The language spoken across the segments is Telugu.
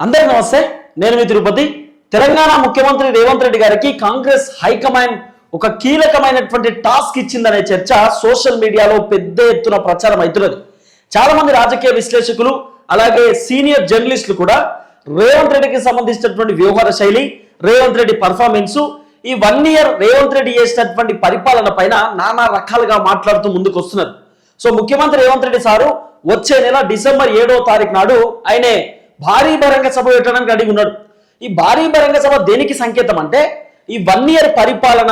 అందరికీ నమస్తే. నేను మీ తిరుపతి. తెలంగాణ ముఖ్యమంత్రి రేవంత్ రెడ్డి గారికి కాంగ్రెస్ హైకమాండ్ ఒక కీలకమైనటువంటి టాస్క్ ఇచ్చిందనే చర్చ సోషల్ మీడియాలో పెద్ద ఎత్తున ప్రచారం అవుతున్నది. చాలా మంది రాజకీయ విశ్లేషకులు అలాగే సీనియర్ జర్నలిస్టులు కూడా రేవంత్ రెడ్డికి సంబంధించినటువంటి వ్యవహార శైలి రేవంత్ రెడ్డి పర్ఫార్మెన్స్ ఈ వన్ ఇయర్ రేవంత్ రెడ్డి చేసినటువంటి పరిపాలన పైన నానా రకాలుగా మాట్లాడుతూ ముందుకు వస్తున్నారు సో ముఖ్యమంత్రి రేవంత్ రెడ్డి సారు వచ్చే నెల డిసెంబర్ ఏడో తారీఖు నాడు ఆయనే భారీ బహిరంగ సభ పెట్టడానికి అడిగి ఉన్నాడు. ఈ భారీ బహిరంగ సభ దేనికి సంకేతం అంటే ఈ వన్ ఇయర్ పరిపాలన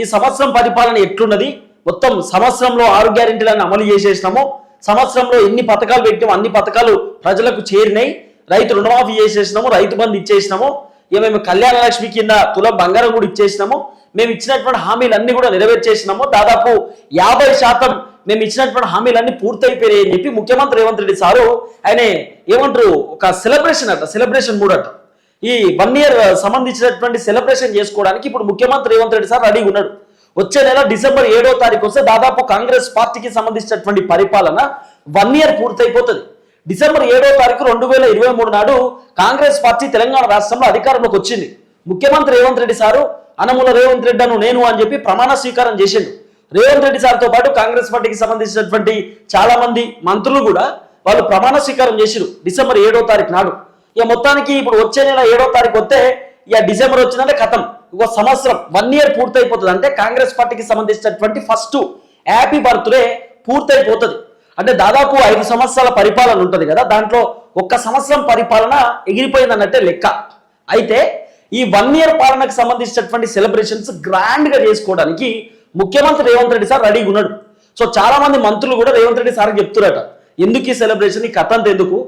ఈ సంవత్సరం పరిపాలన ఎట్లున్నది? మొత్తం సంవత్సరంలో ఆరు గ్యారెంటీలను అమలు చేసేసినాము. సంవత్సరంలో ఎన్ని పథకాలు పెట్టాము అన్ని పథకాలు ప్రజలకు చేరినాయి. రైతు రుణమాఫీ చేసేసినాము రైతు బంధు ఇచ్చేసినాము. ఇక మేము కళ్యాణ లక్ష్మి కింద తులం బంగారం కూడా ఇచ్చేసినాము. మేము ఇచ్చినటువంటి హామీలన్నీ కూడా నెరవేర్చేసినాము. దాదాపు యాభై శాతం మేము ఇచ్చినటువంటి హామీలన్నీ పూర్తయిపోయాయి అని చెప్పి ముఖ్యమంత్రి రేవంత్ రెడ్డి సారు ఆయన ఏమంటారు ఒక సెలబ్రేషన్ అట సెలబ్రేషన్ మూడ్ అట. ఈ వన్ ఇయర్ సంబంధించినటువంటి సెలబ్రేషన్ చేసుకోవడానికి ఇప్పుడు ముఖ్యమంత్రి రేవంత్ రెడ్డి సార్ రెడీగా ఉన్నాడు. వచ్చే నెల డిసెంబర్ ఏడో తారీఖు వస్తే దాదాపు కాంగ్రెస్ పార్టీకి సంబంధించినటువంటి పరిపాలన వన్ ఇయర్ పూర్తయిపోతుంది. డిసెంబర్ ఏడో తారీఖు రెండు వేల ఇరవై మూడు నాడు కాంగ్రెస్ పార్టీ తెలంగాణ రాష్ట్రంలో అధికారంలోకి వచ్చింది. ముఖ్యమంత్రి రేవంత్ రెడ్డి సారు అనముల రేవంత్ రెడ్డి అను నేను అని చెప్పి ప్రమాణ స్వీకారం చేసిండు. రేవంత్ రెడ్డి సార్తో పాటు కాంగ్రెస్ పార్టీకి సంబంధించినటువంటి చాలా మంది మంత్రులు కూడా వాళ్ళు ప్రమాణ స్వీకారం చేసిరు డిసెంబర్ ఏడో తారీఖు నాడు. ఇక మొత్తానికి ఇప్పుడు వచ్చే నెల ఏడో తారీఖు వస్తే ఇక డిసెంబర్ వచ్చిందంటే కథం. ఒక సంవత్సరం వన్ ఇయర్ పూర్తయిపోతుంది. అంటే కాంగ్రెస్ పార్టీకి సంబంధించినటువంటి ఫస్ట్ హ్యాపీ బర్త్డే పూర్తయిపోతుంది. అంటే దాదాపు ఐదు సంవత్సరాల పరిపాలన ఉంటుంది కదా దాంట్లో ఒక్క సంవత్సరం పరిపాలన ఎగిరిపోయింది అన్నట్టే లెక్క. అయితే ఈ వన్ ఇయర్ పాలనకు సంబంధించినటువంటి సెలబ్రేషన్స్ గ్రాండ్గా చేసుకోవడానికి ముఖ్యమంత్రి రేవంత్ రెడ్డి సార్ రెడీగా ఉన్నాడు. సో చాలా మంది మంత్రులు కూడా రేవంత్ రెడ్డి సార్ చెప్తున్నారట. ఎందుకు ఈ సెలబ్రేషన్ ఈ కథ ఎందుకు?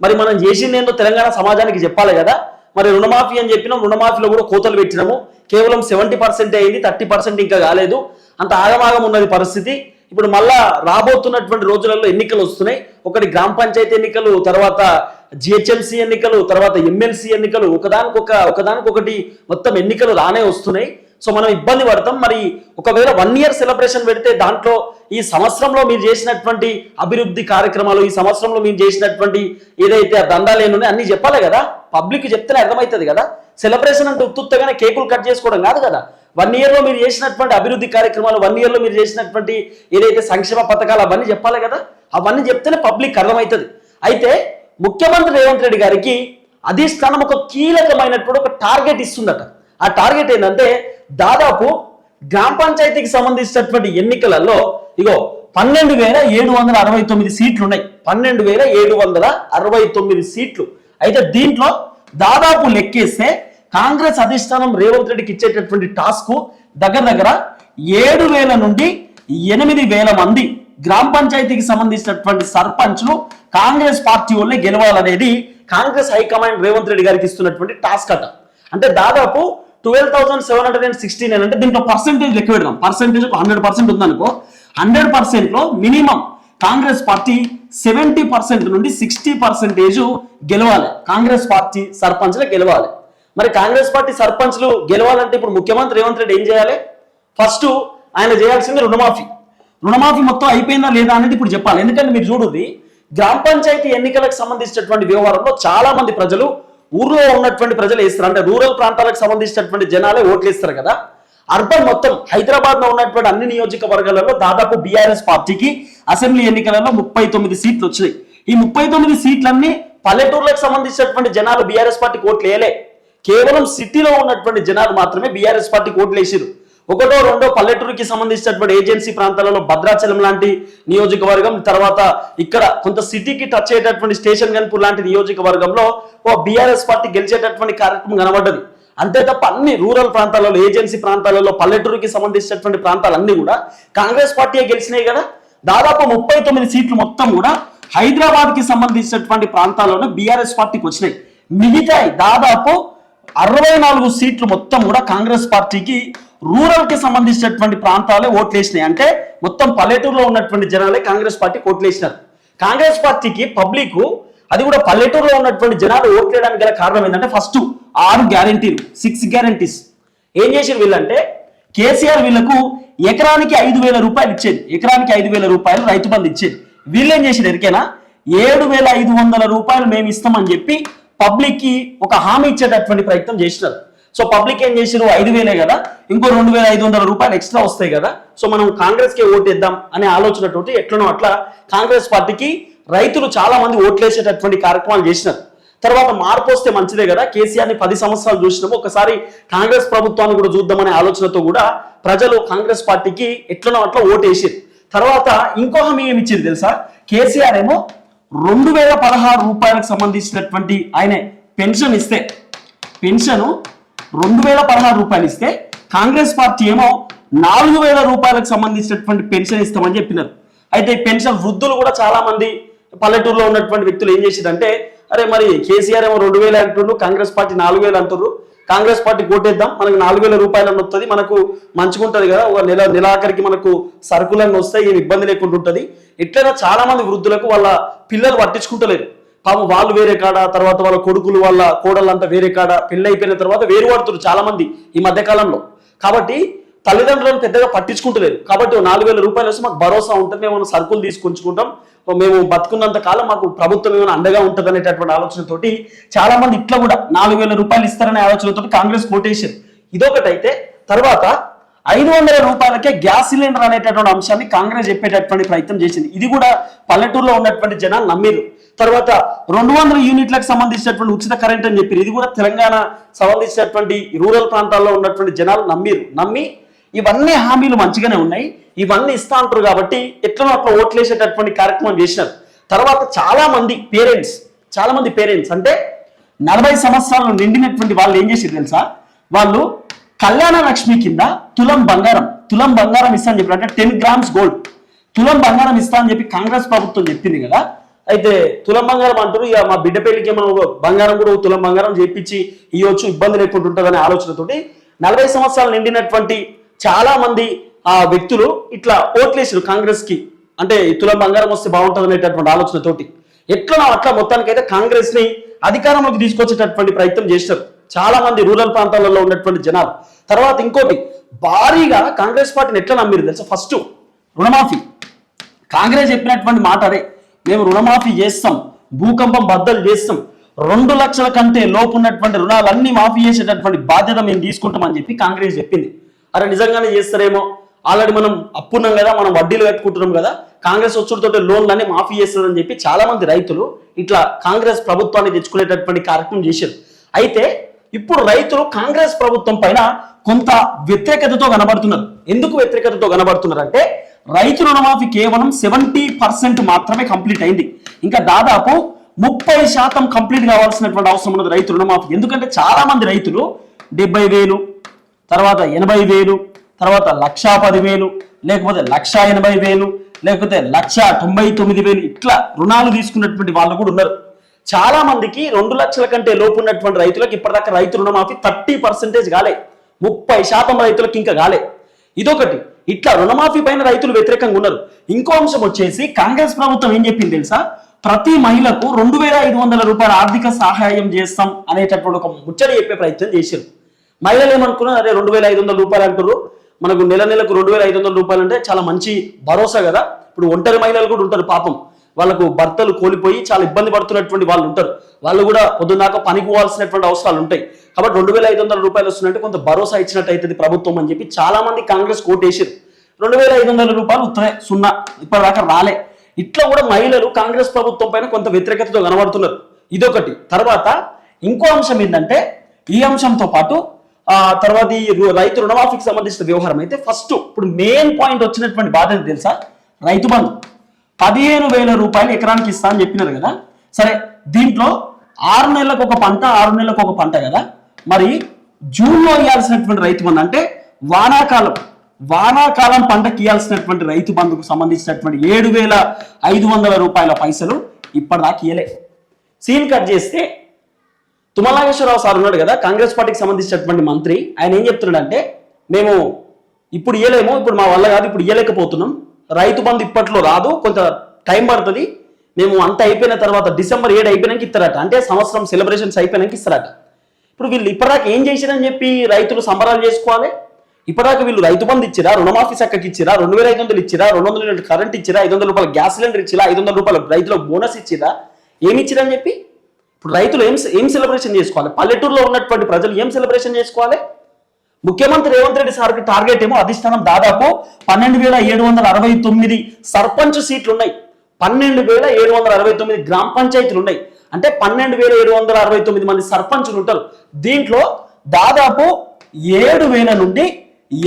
మరి మనం చేసింది ఏందో తెలంగాణ సమాజానికి చెప్పాలి కదా. మరి రుణమాఫీ అని చెప్పినాం రుణమాఫీలో కూడా కోతలు పెట్టినాము. కేవలం సెవెంటీ పర్సెంట్ అయింది థర్టీ పర్సెంట్ ఇంకా కాలేదు. అంత ఆగమాగం ఉన్నది పరిస్థితి. ఇప్పుడు మళ్ళా రాబోతున్నటువంటి రోజులలో ఎన్నికలు వస్తున్నాయి. ఒకటి గ్రామ పంచాయతీ ఎన్నికలు తర్వాత జిహెచ్ఎంసీ ఎన్నికలు తర్వాత ఎమ్మెల్సీ ఎన్నికలు ఒకదానికొక ఒకదానికొకటి మొత్తం ఎన్నికలు రానే వస్తున్నాయి. సో మనం ఇబ్బంది పడతాం. మరి ఒకవేళ వన్ ఇయర్ సెలబ్రేషన్ పెడితే దాంట్లో ఈ సంవత్సరంలో మీరు చేసినటువంటి అభివృద్ధి కార్యక్రమాలు ఈ సంవత్సరంలో మీరు చేసినటువంటి ఏదైతే ఆ దండాలు ఏమి అన్నీ అన్ని చెప్పాలి కదా? పబ్లిక్ చెప్తేనే అర్థమవుతుంది కదా? సెలబ్రేషన్ అంటే ఉత్తుత్తగానే కేకులు కట్ చేసుకోవడం కాదు కదా? వన్ ఇయర్లో మీరు చేసినటువంటి అభివృద్ధి కార్యక్రమాలు వన్ ఇయర్లో మీరు చేసినటువంటి ఏదైతే సంక్షేమ పథకాలు అవన్నీ చెప్పాలి కదా? అవన్నీ చెప్తేనే పబ్లిక్ అర్థమవుతుంది. అయితే ముఖ్యమంత్రి రేవంత్ రెడ్డి గారికి అధిష్టానం ఒక కీలకమైనటువంటి ఒక టార్గెట్ ఇస్తుందట. ఆ టార్గెట్ ఏంటంటే దాదాపు గ్రామ పంచాయతీకి సంబంధించినటువంటి ఎన్నికలలో ఇగో పన్నెండు వేల ఏడు వందల అరవై తొమ్మిది సీట్లు ఉన్నాయి. పన్నెండు వేల ఏడు వందల అరవై తొమ్మిది సీట్లు. అయితే దీంట్లో దాదాపు లెక్కేస్తే కాంగ్రెస్ అధిష్టానం రేవంత్ రెడ్డికి ఇచ్చేటటువంటి టాస్క్ దగ్గర దగ్గర ఏడు వేల నుండి ఎనిమిది వేల మంది గ్రామ పంచాయతీకి సంబంధించినటువంటి సర్పంచ్లు కాంగ్రెస్ పార్టీ వాళ్ళే గెలవాలనేది కాంగ్రెస్ హైకమాండ్ రేవంత్ రెడ్డి గారికి ఇస్తున్నటువంటి టాస్క్ అట. అంటే దాదాపు twelve thousand seven hundred and sixty nine అంటే దీంట్లో పర్సెంటేజ్ లెక్క పెడదాం. పర్సెంటేజ్ హండ్రెడ్ పర్సెంట్ ఉందనుకో హండ్రెడ్ పర్సెంట్లో minimum Congress party seventy percent నుండి సిక్స్టీ పర్సెంటేజ్ గెలవాలి. కాంగ్రెస్ పార్టీ సర్పంచ్లు గెలవాలి. మరి కాంగ్రెస్ పార్టీ సర్పంచ్లు గెలవాలంటే ఇప్పుడు ముఖ్యమంత్రి రేవంత్ రెడ్డి ఏం చేయాలి? ఫస్ట్ ఆయన చేయాల్సింది రుణమాఫీ. రుణమాఫీ మొత్తం అయిపోయిందా లేదా అనేది ఇప్పుడు చెప్పాలి. ఎందుకంటే మీరు చూడుది గ్రామ పంచాయతీ ఎన్నికలకు సంబంధించినటువంటి వ్యవహారంలో చాలా మంది ప్రజలు ఊర్లో ఉన్నటువంటి ప్రజలు వేస్తారు. అంటే రూరల్ ప్రాంతాలకు సంబంధించినటువంటి జనాలే ఓట్లు వేస్తారు కదా. అర్బన్ మొత్తం హైదరాబాద్లో ఉన్నటువంటి అన్ని నియోజకవర్గాలలో దాదాపు బీఆర్ఎస్ పార్టీకి అసెంబ్లీ ఎన్నికలలో ముప్పై తొమ్మిది సీట్లు వచ్చినాయి. ఈ ముప్పై తొమ్మిది సీట్లన్నీ పల్లెటూర్లకు సంబంధించినటువంటి జనాలు బీఆర్ఎస్ పార్టీకి ఓట్లు వేయలే. కేవలం సిటీలో ఉన్నటువంటి జనాలు మాత్రమే బీఆర్ఎస్ పార్టీకి ఓట్లు వేసిరు ఒకటో రెండో పల్లెటూరుకి సంబంధించినటువంటి ఏజెన్సీ ప్రాంతాలలో భద్రాచలం లాంటి నియోజకవర్గం తర్వాత ఇక్కడ కొంత సిటీకి టచ్ అయ్యేటటువంటి స్టేషన్ గన్పూర్ లాంటి నియోజకవర్గంలో ఓ బీఆర్ఎస్ పార్టీ గెలిచేటటువంటి కార్యక్రమం కనబడ్డది. అంతే తప్ప అన్ని రూరల్ ప్రాంతాలలో ఏజెన్సీ ప్రాంతాలలో పల్లెటూరుకి సంబంధించినటువంటి ప్రాంతాలన్నీ కూడా కాంగ్రెస్ పార్టీ గెలిచినాయి కదా. దాదాపు ముప్పై తొమ్మిది సీట్లు మొత్తం కూడా హైదరాబాద్కి సంబంధించినటువంటి ప్రాంతాల్లోనే బీఆర్ఎస్ పార్టీకి వచ్చినాయి. మిగతా దాదాపు అరవై నాలుగు సీట్లు మొత్తం కూడా కాంగ్రెస్ పార్టీకి రూరల్కి సంబంధించినటువంటి ప్రాంతాలే ఓట్లేసినాయి. అంటే మొత్తం పల్లెటూరులో ఉన్నటువంటి జనాలే కాంగ్రెస్ పార్టీకి ఓట్లేసినారు. కాంగ్రెస్ పార్టీకి పబ్లిక్ అది కూడా పల్లెటూరులో ఉన్నటువంటి జనాలు ఓట్లేయడానికి గల కారణం ఏంటంటే ఫస్ట్ ఆరు గ్యారంటీలు సిక్స్ గ్యారంటీస్ ఏం చేసారు వీళ్ళంటే కేసీఆర్ వీళ్ళకు ఎకరానికి ఐదు వేల రూపాయలు ఇచ్చేది. ఎకరానికి ఐదు వేల రూపాయలు రైతు బంధు ఇచ్చేది. వీళ్ళు ఏం చేసారు ఎరికైనా? ఏడు వేల ఐదు వందల రూపాయలు మేము ఇస్తామని చెప్పి పబ్లిక్కి ఒక హామీ ఇచ్చేటటువంటి ప్రయత్నం చేసినారు. సో పబ్లిక్ ఏం చేసిరు? ఐదు వేలే కదా. ఇంకో రెండు వేల ఐదు వందల రూపాయలు ఎక్స్ట్రా వస్తాయి కదా. సో మనం కాంగ్రెస్కి ఓటేద్దాం అనే ఆలోచనతోటి ఎట్లనో అట్లా కాంగ్రెస్ పార్టీకి రైతులు చాలా మంది ఓట్లేసేటటువంటి కార్యక్రమాలు చేసినారు. తర్వాత మార్పు వస్తే మంచిదే కదా. కేసీఆర్ని పది సంవత్సరాలు చూసినాము. ఒకసారి కాంగ్రెస్ ప్రభుత్వాన్ని కూడా చూద్దామనే ఆలోచనతో కూడా ప్రజలు కాంగ్రెస్ పార్టీకి ఎట్లనో అట్లా ఓటేసారు తర్వాత ఇంకో హామీ ఏమి ఇచ్చింది తెలుసా? కేసీఆర్ ఏమో రెండు వేల పదహారు రూపాయలకు సంబంధించినటువంటి ఆయన పెన్షన్ ఇస్తే పెన్షన్ రెండు వేల పదహారు రూపాయలు ఇస్తే కాంగ్రెస్ పార్టీ ఏమో నాలుగు వేల రూపాయలకు సంబంధించినటువంటి పెన్షన్ ఇస్తామని చెప్పినారు. అయితే ఈ పెన్షన్ వృద్ధులు కూడా చాలా మంది పల్లెటూరులో ఉన్నటువంటి వ్యక్తులు ఏం చేసిందంటే అరే మరి కేసీఆర్ ఏమో రెండు వేలు అంటుండ్రు కాంగ్రెస్ పార్టీ నాలుగు వేలు అంటుర్రు కాంగ్రెస్ పార్టీ కోటేద్దాం మనకు నాలుగు వేల రూపాయలు వస్తుంది మనకు మంచిగుంటది కదా ఒక నెల నెలాఖరికి మనకు సరుకులన్నీ వస్తాయి ఏమి ఇబ్బంది లేకుండా ఉంటుంది. ఎట్లయినా చాలా మంది వృద్ధులకు వాళ్ళ పిల్లలు పట్టించుకుంటలేరు. పాపం వాళ్ళు వేరే కాడ తర్వాత వాళ్ళ కొడుకులు వాళ్ళ కోడళ్ళంతా వేరే కాడ పెళ్ళి అయిపోయిన తర్వాత వేరు పడుతున్నారు చాలా మంది ఈ మధ్యకాలంలో. కాబట్టి తల్లిదండ్రులను పెద్దగా పట్టించుకుంటలేరు. కాబట్టి నాలుగు వేల రూపాయలు వస్తే మాకు భరోసా ఉంటుంది. మేము సరుకులు తీసుకొంచుకుంటాం మేము బతుకున్నంత కాలం మాకు ప్రభుత్వం ఏమైనా అండగా ఉంటుంది అనేటటువంటి ఆలోచనతోటి చాలా మంది ఇట్లా కూడా నాలుగు వేల రూపాయలు ఇస్తారనే ఆలోచనతో కాంగ్రెస్ కోటేషన్ ఇదొకటైతే తర్వాత ఐదు వందల రూపాయలకే గ్యాస్ సిలిండర్ అనేటటువంటి అంశాన్ని కాంగ్రెస్ చెప్పేటటువంటి ప్రయత్నం చేసింది. ఇది కూడా పల్లెటూరులో ఉన్నటువంటి జనాలు నమ్మిరు. తర్వాత రెండు వందల యూనిట్లకు సంబంధించినటువంటి ఉచిత కరెంట్ అని చెప్పారు. ఇది కూడా తెలంగాణ సంబంధించినటువంటి రూరల్ ప్రాంతాల్లో ఉన్నటువంటి జనాలు నమ్మిరు. నమ్మి ఇవన్నీ హామీలు మంచిగానే ఉన్నాయి. ఇవన్నీ ఇస్తా అంటారు కాబట్టి ఎట్లనో అట్లా ఓట్లేసేటటువంటి కార్యక్రమం చేసినారు. తర్వాత చాలా మంది పేరెంట్స్ చాలా మంది పేరెంట్స్ అంటే నలభై సంవత్సరాలు నిండినటువంటి వాళ్ళు ఏం చేసారు తెలుసా? వాళ్ళు కళ్యాణ లక్ష్మి కింద తులం బంగారం తులం బంగారం ఇస్తా అని చెప్పి అంటే టెన్ గ్రామ్స్ గోల్డ్ తులం బంగారం ఇస్తా అని చెప్పి కాంగ్రెస్ ప్రభుత్వం చెప్పింది కదా. అయితే తులం బంగారం అంటారు ఇక మా బిడ్డ పెళ్ళికి మనం బంగారం కూడా తులం బంగారం చేపించి ఇవ్వచ్చు ఇబ్బంది లేకుండా ఉంటుందనే ఆలోచనతోటి నలభై సంవత్సరాలు నిండినటువంటి చాలా మంది ఆ వ్యక్తులు ఇట్లా ఓట్లేసారు కాంగ్రెస్కి అంటే తులం బంగారం వస్తే బాగుంటుంది అనేటటువంటి ఆలోచనతోటి. ఎట్లా అట్లా మొత్తానికైతే కాంగ్రెస్ని అధికారంలోకి తీసుకొచ్చేటటువంటి ప్రయత్నం చేశారు చాలా మంది రూరల్ ప్రాంతాలలో ఉన్నటువంటి జనాలు. తర్వాత ఇంకోటి భారీగా కాంగ్రెస్ పార్టీని ఎట్లా నమ్మిరు తెలుసా? ఫస్ట్ రుణమాఫీ. కాంగ్రెస్ చెప్పినటువంటి మాట అదే. మేము రుణమాఫీ చేస్తాం భూకంపం బద్దలు చేస్తాం రెండు లక్షల కంటే లోపు ఉన్నటువంటి రుణాలన్నీ మాఫీ చేసేటటువంటి బాధ్యత మేము తీసుకుంటామని చెప్పి కాంగ్రెస్ చెప్పింది. అరే నిజంగానే చేస్తారేమో? ఆల్రెడీ మనం అప్పున్నాం కదా మనం వడ్డీలు కట్టుకుంటున్నాం కదా కాంగ్రెస్ వచ్చుడితో లోన్లన్నీ మాఫీ చేస్తుందని చెప్పి చాలా మంది రైతులు ఇట్లా కాంగ్రెస్ ప్రభుత్వాన్ని తెచ్చుకునేటటువంటి కార్యక్రమం చేశారు. అయితే ఇప్పుడు రైతులు కాంగ్రెస్ ప్రభుత్వం పైన కొంత వ్యతిరేకతతో కనబడుతున్నారు. ఎందుకు వ్యతిరేకతతో కనబడుతున్నారు అంటే రైతు రుణమాఫీ కేవలం సెవెంటీ పర్సెంట్ మాత్రమే కంప్లీట్ అయింది. ఇంకా దాదాపు ముప్పై శాతం కంప్లీట్ కావాల్సినటువంటి అవసరం ఉన్నది రైతు రుణమాఫీ. ఎందుకంటే చాలా మంది రైతులు డెబ్బై వేలు తర్వాత ఎనభై వేలు తర్వాత లక్షా పది వేలు లేకపోతే లక్ష ఎనభై వేలు లేకపోతే లక్ష తొంభై తొమ్మిది వేలు ఇట్లా రుణాలు తీసుకున్నటువంటి వాళ్ళు కూడా ఉన్నారు. చాలా మందికి రెండు లక్షల కంటే లోపు ఉన్నటువంటి రైతులకు ఇప్పటిదాకా రైతు రుణమాఫీ థర్టీ పర్సెంటేజ్ కాలే. ముప్పై శాతం రైతులకు ఇంకా కాలే. ఇదొకటి. ఇట్లా రుణమాఫీ పైన రైతులు వ్యతిరేకంగా ఉన్నారు. ఇంకో అంశం వచ్చేసి కాంగ్రెస్ ప్రభుత్వం ఏం చెప్పింది తెలుసా? ప్రతి మహిళకు రెండు వేల ఐదు వందల రూపాయల ఆర్థిక సహాయం చేస్తాం అనేటటువంటి ఒక ముచ్చట చెప్పే ప్రయత్నం చేశారు. మహిళలు ఏమనుకున్నారు? అదే రెండు వేల ఐదు వందల రూపాయలు అంటారు మనకు నెల నెలకు రెండు వేల ఐదు వందల రూపాయలు అంటే చాలా మంచి భరోసా కదా. ఇప్పుడు ఒంటరి మహిళలు కూడా ఉంటారు పాపం. వాళ్ళకు భర్తలు కోల్పోయి చాలా ఇబ్బంది పడుతున్నటువంటి వాళ్ళు ఉంటారు. వాళ్ళు కూడా పొద్దున్నాక పనికి పోవాల్సినటువంటి అవసరాలు ఉంటాయి. కాబట్టి రెండు వేల ఐదు వందల రూపాయలు వస్తున్నట్టు కొంత భరోసా ఇచ్చినట్టు అవుతుంది ప్రభుత్వం అని చెప్పి చాలా మంది కాంగ్రెస్ కోటేసారు రెండు వేల ఐదు వందల రూపాయలు ఉత్తరే సున్నా ఇప్పటిదాకా రాలే. ఇట్లా కూడా మహిళలు కాంగ్రెస్ ప్రభుత్వం పైన కొంత వ్యతిరేకతతో కనబడుతున్నారు. ఇదొకటి. తర్వాత ఇంకో అంశం ఏంటంటే ఈ అంశంతో పాటు ఆ తర్వాత ఈ రైతు రుణమాఫీకి సంబంధించిన వ్యవహారం అయితే ఫస్ట్ ఇప్పుడు మెయిన్ పాయింట్ వచ్చినటువంటి బాధ తెలుసా? రైతు బంధు. పదిహేను వేల రూపాయలు ఎకరానికి ఇస్తా అని చెప్పినారు కదా? సరే దీంట్లో ఆరు నెలలకు ఒక పంట ఆరు నెలలకు ఒక పంట కదా? మరి జూన్లో ఇవ్వాల్సినటువంటి రైతు బంధు అంటే వానాకాలం. వానాకాలం పంటకి ఇవ్వాల్సినటువంటి రైతు బంధుకు సంబంధించినటువంటి ఏడు వేల ఐదు వందల రూపాయల పైసలు ఇప్పటిదాకా ఇయ్యలే. సీన్ కట్ చేస్తే తుమ్మలాగేశ్వరరావు సార్ ఉన్నాడు కదా కాంగ్రెస్ పార్టీకి సంబంధించినటువంటి మంత్రి. ఆయన ఏం చెప్తున్నాడంటే మేము ఇప్పుడు ఇయ్యలేము ఇప్పుడు మా వల్ల కాదు ఇప్పుడు ఇయ్యలేకపోతున్నాం. రైతు బంధు ఇప్పట్లో రాదు కొంత టైం పడుతుంది. మేము అంత అయిపోయిన తర్వాత డిసెంబర్ ఏడు అయిపోయినాక ఇస్తారట. అంటే సంవత్సరం సెలబ్రేషన్స్ అయిపోయినాక ఇస్తారట. ఇప్పుడు వీళ్ళు ఇప్పటిదాకా ఏం చేసిరని చెప్పి రైతులు సంబరాలు చేసుకోవాలి? ఇప్పటిదాకా వీళ్ళు రైతు బంధు ఇచ్చిరా రుణమాఫీ చక్కకి ఇచ్చిరా రెండు వేల ఐదు వందలు ఇచ్చిరా రెండు వందల యూనిట్ కరెంట్ ఇచ్చిరా ఐదు వందల రూపాయల గ్యాస్ సిలిండర్ ఇచ్చిరా ఐదు వందల రూపాయల రైతులకు బోనస్ ఇచ్చిరా? ఏమి ఇచ్చిరని చెప్పి? ఇప్పుడు రైతులు ఏం ఏం సెలబ్రేషన్ చేసుకోవాలి? పల్లెటూరులో ఉన్నటువంటి ప్రజలు ఏం సెలబ్రేషన్ చేసుకోవాలి? ముఖ్యమంత్రి రేవంత్ రెడ్డి సార్కి టార్గెట్ ఏమో అధిష్టానం దాదాపు పన్నెండు వేల ఏడు వందల అరవై తొమ్మిది సర్పంచ్ సీట్లు ఉన్నాయి పన్నెండు వేల ఏడు వందల అరవై తొమ్మిది గ్రామ పంచాయతీలు ఉన్నాయి అంటే పన్నెండు వేల ఏడు వందల అరవై తొమ్మిది మంది సర్పంచులు ఉంటారు. దీంట్లో దాదాపు ఏడు వేల నుండి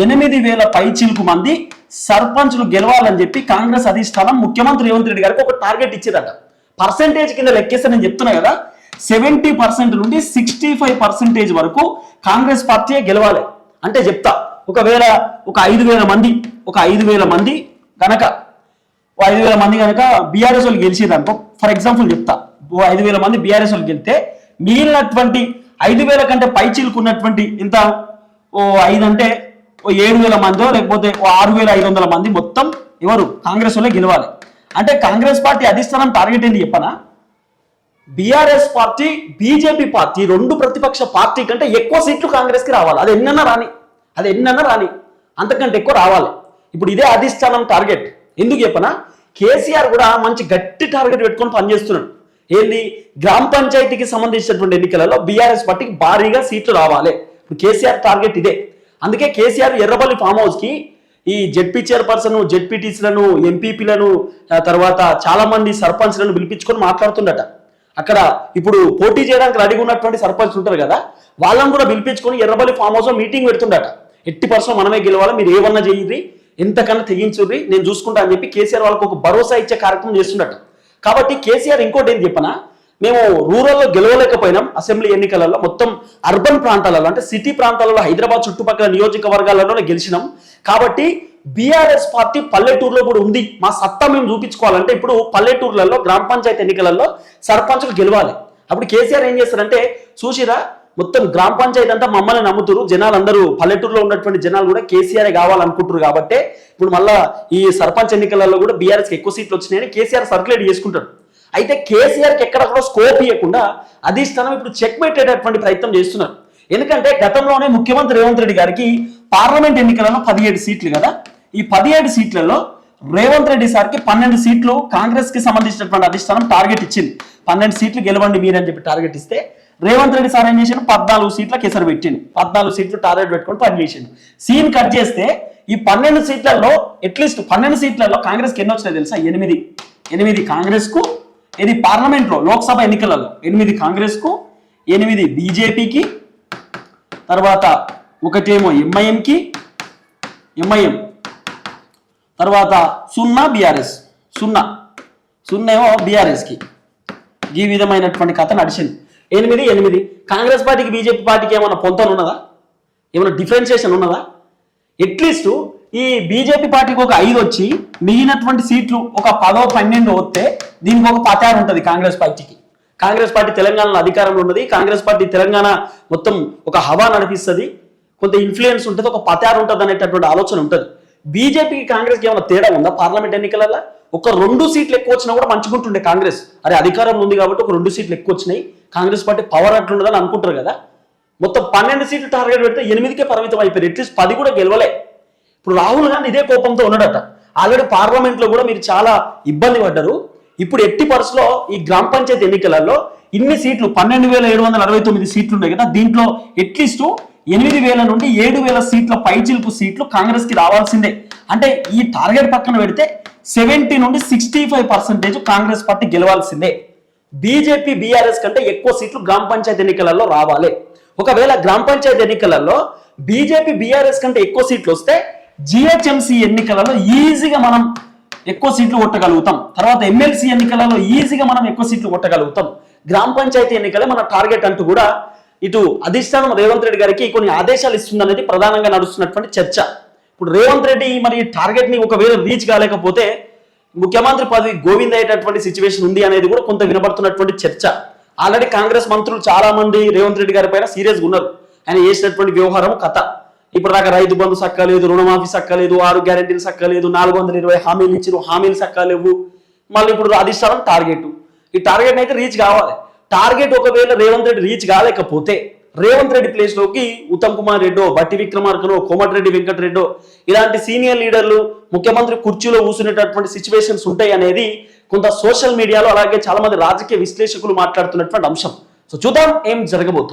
ఎనిమిది వేల పైచిలుకు మంది సర్పంచులు గెలవాలని చెప్పి కాంగ్రెస్ అధిష్టానం ముఖ్యమంత్రి రేవంత్ రెడ్డి గారికి ఒక టార్గెట్ ఇచ్చేదట. పర్సెంటేజ్ కింద లెక్కేస్తే నేను చెప్తున్నా కదా సెవెంటీ పర్సెంట్ నుండి సిక్స్టీ ఫైవ్ పర్సెంటేజ్ వరకు కాంగ్రెస్ పార్టీయే గెలవాలి. అంటే చెప్తా ఒకవేళ ఒక ఐదు వేల మంది ఒక ఐదు వేల మంది కనుక ఓ ఐదు వేల మంది కనుక బీఆర్ఎస్ వాళ్ళు గెలిచేది అనుకో ఫర్ ఎగ్జాంపుల్ చెప్తా ఓ ఐదు వేల మంది బీఆర్ఎస్ వాళ్ళు గెలితే మిగిలినటువంటి ఐదు వేల కంటే పై చిలుకున్నటువంటి ఇంత ఓ ఐదు అంటే ఓ ఏడు వేల మందో లేకపోతే ఓ ఆరు వేల ఐదు వందల మంది మొత్తం ఎవరు? కాంగ్రెస్ వాళ్ళే గెలవాలి. అంటే కాంగ్రెస్ పార్టీ అధిష్టానం టార్గెట్ ఏంది చెప్పనా? బీఆర్ఎస్ పార్టీ బీజేపీ పార్టీ రెండు ప్రతిపక్ష పార్టీ కంటే ఎక్కువ సీట్లు కాంగ్రెస్కి రావాలి. అది ఎన్నన్నా రాని అది ఎన్నన్నా రాని అంతకంటే ఎక్కువ రావాలి. ఇప్పుడు ఇదే అధిష్టానం టార్గెట్. ఎందుకు చెప్పనా? కేసీఆర్ కూడా మంచి గట్టి టార్గెట్ పెట్టుకొని పనిచేస్తున్నాడు. ఏంది? గ్రామ పంచాయతీకి సంబంధించినటువంటి ఎన్నికలలో బీఆర్ఎస్ పార్టీకి భారీగా సీట్లు రావాలి. ఇప్పుడు కేసీఆర్ టార్గెట్ ఇదే. అందుకే కేసీఆర్ ఎర్రబల్లి ఫామ్ హౌస్కి ఈ జెడ్పీ చైర్పర్సన్ జెడ్పీటీసీలను ఎంపీపీలను తర్వాత చాలా మంది సర్పంచ్లను పిలిపించుకొని మాట్లాడుతుండట అక్కడ ఇప్పుడు పోటీ చేయడానికి రెడీగా ఉన్నటువంటి సర్పంచ్ ఉంటారు కదా వాళ్ళని కూడా పిలిపించుకొని ఎర్రబల్లి ఫామ్ హౌస్ మీటింగ్ పెడుతుండట. ఎట్టి పర్సన్ మనమే గెలవాలి మీరు ఏమన్నా చేయండి ఎంతకన్నా తెగించుర్రి నేను చూసుకుంటా అని చెప్పి కేసీఆర్ వాళ్ళకు ఒక భరోసా ఇచ్చే కార్యక్రమం చేస్తుండట. కాబట్టి కేసీఆర్ ఇంకోటి ఏం చెప్పనా మేము రూరల్లో గెలవలేకపోయినాం అసెంబ్లీ ఎన్నికలలో మొత్తం అర్బన్ ప్రాంతాలలో అంటే సిటీ ప్రాంతాలలో హైదరాబాద్ చుట్టుపక్కల నియోజకవర్గాలలో గెలిచినాం. కాబట్టి బీఆర్ఎస్ పార్టీ పల్లెటూరులో కూడా ఉంది. మా సత్తా మేము చూపించుకోవాలంటే ఇప్పుడు పల్లెటూర్లలో గ్రామ పంచాయతీ ఎన్నికలలో సర్పంచులు గెలవాలి. అప్పుడు కేసీఆర్ ఏం చేస్తారంటే చూసిరా మొత్తం గ్రామ పంచాయతీ అంతా మమ్మల్ని నమ్ముతురు. జనాలు అందరూ పల్లెటూరులో ఉన్నటువంటి జనాలు కూడా కేసీఆర్ కావాలనుకుంటారు కాబట్టి ఇప్పుడు మళ్ళా ఈ సర్పంచ్ ఎన్నికలలో కూడా బీఆర్ఎస్కి ఎక్కువ సీట్లు వచ్చినాయని కేసీఆర్ సర్క్యులేట్ చేసుకుంటాడు. అయితే కేసీఆర్కి ఎక్కడక్కడ స్కోప్ ఇవ్వకుండా అధిష్టానం ఇప్పుడు చెక్ పెట్టేటటువంటి ప్రయత్నం చేస్తున్నారు. ఎందుకంటే గతంలోనే ముఖ్యమంత్రి రేవంత్ రెడ్డి గారికి పార్లమెంట్ ఎన్నికలలో పదిహేడు సీట్లు కదా. ఈ పదిహేడు సీట్లలో రేవంత్ రెడ్డి సార్కి పన్నెండు సీట్లు కాంగ్రెస్కి సంబంధించినటువంటి అధిష్టానం టార్గెట్ ఇచ్చింది. పన్నెండు సీట్లు గెలవండి మీరని చెప్పి టార్గెట్ ఇస్తే రేవంత్ రెడ్డి సార్ ఏం చేసిండు? పద్నాలుగు సీట్ల కేసరి పెట్టిండు. పద్నాలుగు సీట్లు టార్గెట్ పెట్టుకొని పనిచేసిండు సీన్ కట్ చేస్తే ఈ పన్నెండు సీట్లలో అట్లీస్ట్ పన్నెండు సీట్లలో కాంగ్రెస్కి ఎన్ని వచ్చినాయి తెలుసా? ఎనిమిది. ఎనిమిది కాంగ్రెస్కు ఇది పార్లమెంట్లో లోక్సభ ఎన్నికలలో ఎనిమిది కాంగ్రెస్కు ఎనిమిది బీజేపీకి తర్వాత ఒకటేమో ఎంఐఎంకి ఎంఐఎం తర్వాత సున్నా బీఆర్ఎస్ సున్నా. సున్నా ఏమో బీఆర్ఎస్కి ఈ విధమైనటువంటి కథ నడిచింది. ఎనిమిది ఎనిమిది. కాంగ్రెస్ పార్టీకి బీజేపీ పార్టీకి ఏమైనా పొంతలు ఉన్నదా? ఏమైనా డిఫరెన్షియేషన్ ఉన్నదా? అట్లీస్ట్ ఈ బీజేపీ పార్టీకి ఒక ఐదు వచ్చి మిగిలినటువంటి సీట్లు ఒక పదో పన్నెండు వస్తే దీనికి ఒక పతారు ఉంటుంది కాంగ్రెస్ పార్టీకి. కాంగ్రెస్ పార్టీ తెలంగాణలో అధికారంలో ఉన్నది. కాంగ్రెస్ పార్టీ తెలంగాణ మొత్తం ఒక హవా నడిపిస్తుంది. కొంత ఇన్ఫ్లుయెన్స్ ఉంటుంది. ఒక పతారు ఉంటుంది అనేటటువంటి ఆలోచన ఉంటుంది. బీజేపీకి కాంగ్రెస్కి ఏమైనా తేడా ఉందా? పార్లమెంట్ ఎన్నికలలో ఒక రెండు సీట్లు ఎక్కువ వచ్చినా కూడా మంచుకుంటుండే కాంగ్రెస్. అరే అధికారం ఉంది కాబట్టి ఒక రెండు సీట్లు ఎక్కువ వచ్చినాయి. కాంగ్రెస్ పార్టీ పవర్ అట్లుండదని అనుకుంటారు కదా? మొత్తం పన్నెండు సీట్లు టార్గెట్ పెడితే ఎనిమిదికే పరిమితం అయిపోయారు. అట్లీస్ట్ పది కూడా గెలవలే. ఇప్పుడు రాహుల్ గాంధీ ఇదే కోపంతో ఉన్నాడట. ఆల్రెడీ పార్లమెంట్లో కూడా మీరు చాలా ఇబ్బంది పడ్డారు. ఇప్పుడు ఎట్టి పరుసలో ఈ గ్రామ పంచాయతీ ఎన్నికలలో ఇన్ని సీట్లు పన్నెండు వేల ఏడు వందల అరవై తొమ్మిది సీట్లు ఉన్నాయి కదా దీంట్లో అట్లీస్ట్ ఎనిమిది వేల నుండి ఏడు వేల సీట్ల పైచిల్పు సీట్లు కాంగ్రెస్కి రావాల్సిందే. అంటే ఈ టార్గెట్ పక్కన పెడితే సెవెంటీ నుండి sixty five percentage Congress party గెలవాల్సిందే. BJP BRS కంటే ఎక్కువ సీట్లు గ్రామ పంచాయతీ ఎన్నికలలో రావాలి. ఒకవేళ గ్రామ పంచాయతీ ఎన్నికలలో బీజేపీ బీఆర్ఎస్ కంటే ఎక్కువ సీట్లు వస్తే జిహెచ్ఎంసీ ఎన్నికలలో ఈజీగా మనం ఎక్కువ సీట్లు కొట్టగలుగుతాం. తర్వాత ఎమ్మెల్సీ ఎన్నికలలో ఈజీగా మనం ఎక్కువ సీట్లు కొట్టగలుగుతాం. గ్రామ పంచాయతీ ఎన్నికలే మన టార్గెట్ అంటూ కూడా ఇటు అధిష్టానం రేవంత్ రెడ్డి గారికి కొన్ని ఆదేశాలు ఇస్తుందనేది ప్రధానంగా నడుస్తున్నటువంటి చర్చ. ఇప్పుడు రేవంత్ రెడ్డి మరి టార్గెట్ని ఒకవేళ రీచ్ కాలేకపోతే ముఖ్యమంత్రి పదవి గోవింద్ అయ్యేటటువంటి సిచ్యువేషన్ ఉంది అనేది కూడా కొంత వినబడుతున్నటువంటి చర్చ. ఆల్రెడీ కాంగ్రెస్ మంత్రులు చాలా మంది రేవంత్ రెడ్డి గారి పైన సీరియస్గా ఉన్నారు. ఆయన చేసినటువంటి వ్యవహారం కథ. ఇప్పుడు దాకా రైతు బంధు సక్కలేదు రుణమాఫీ సక్కలేదు ఆరు గ్యారెంటీలు సక్కలేదు నాలుగు వందల ఇరవై హామీలు ఇచ్చారు హామీలు సక్కలేవు మళ్ళీ ఇప్పుడు అధిష్టానం టార్గెట్ ఈ టార్గెట్ అయితే రీచ్ కావాలి. టార్గెట్ ఒకవేళ రేవంత్ రెడ్డి రీచ్ కాలేకపోతే రేవంత్ రెడ్డి ప్లేస్లోకి ఉత్తమ్ కుమార్ రెడ్డో బట్టి విక్రమార్కనో కోమటిరెడ్డి వెంకటరెడ్డో ఇలాంటి సీనియర్ లీడర్లు ముఖ్యమంత్రి కుర్చీలో కూర్చునేటటువంటి సిచ్యువేషన్స్ ఉంటాయి అనేది కొంత సోషల్ మీడియాలో అలాగే చాలా మంది రాజకీయ విశ్లేషకులు మాట్లాడుతున్నటువంటి అంశం. సో చూద్దాం ఏం జరగబోతుంది.